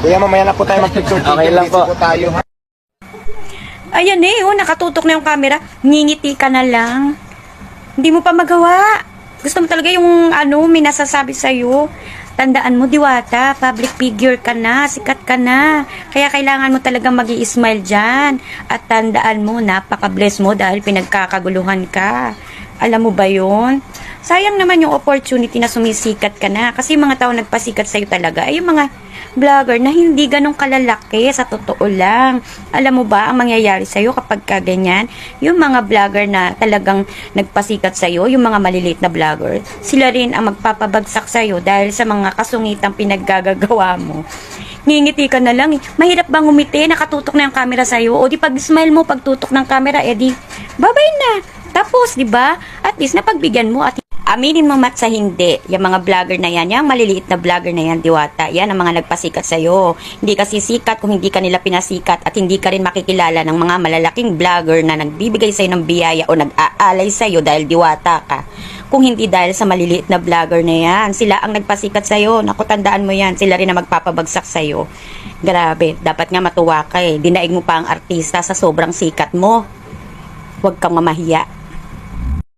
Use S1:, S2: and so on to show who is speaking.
S1: Kuya, mamaya na po tayo mag-picture.
S2: Okay lang po.
S1: Busy tayo. ha?
S3: Ayan eh, oh, nakatutok na yung camera. Ngingiti ka na lang. Hindi mo pa magawa. Gusto mo talaga yung ano, may nasasabi sa'yo. Tandaan mo, Diwata, public figure ka na, sikat ka na. Kaya kailangan mo talaga mag smile dyan. At tandaan mo, napaka-bless mo dahil pinagkakaguluhan ka. Alam mo ba yon? Sayang naman yung opportunity na sumisikat ka na. Kasi mga tao nagpasikat sa'yo talaga ay yung mga vlogger na hindi ganong kalalaki sa totoo lang. Alam mo ba ang mangyayari sa'yo kapag ka ganyan? Yung mga vlogger na talagang nagpasikat sa'yo, yung mga maliliit na vlogger, sila rin ang magpapabagsak sa'yo dahil sa mga kasungitang pinaggagawa mo. Ngingiti ka na lang eh. Mahirap bang umiti? Nakatutok na yung camera sa'yo. O di pag smile mo, pagtutok ng camera, eh di, babay na. Tapos, di ba? At least napagbigyan mo at Aminin mo mat sa hindi, yung mga vlogger na yan, yung maliliit na vlogger na yan, diwata, yan ang mga nagpasikat sa'yo. Hindi ka sisikat kung hindi ka nila pinasikat at hindi ka rin makikilala ng mga malalaking vlogger na nagbibigay sa'yo ng biyaya o nag-aalay sa'yo dahil diwata ka. Kung hindi dahil sa maliliit na vlogger na yan, sila ang nagpasikat sa'yo. Naku, tandaan mo yan, sila rin ang magpapabagsak sa'yo. Grabe, dapat nga matuwa ka eh. Dinaig mo pa ang artista sa sobrang sikat mo. Huwag kang mamahiya.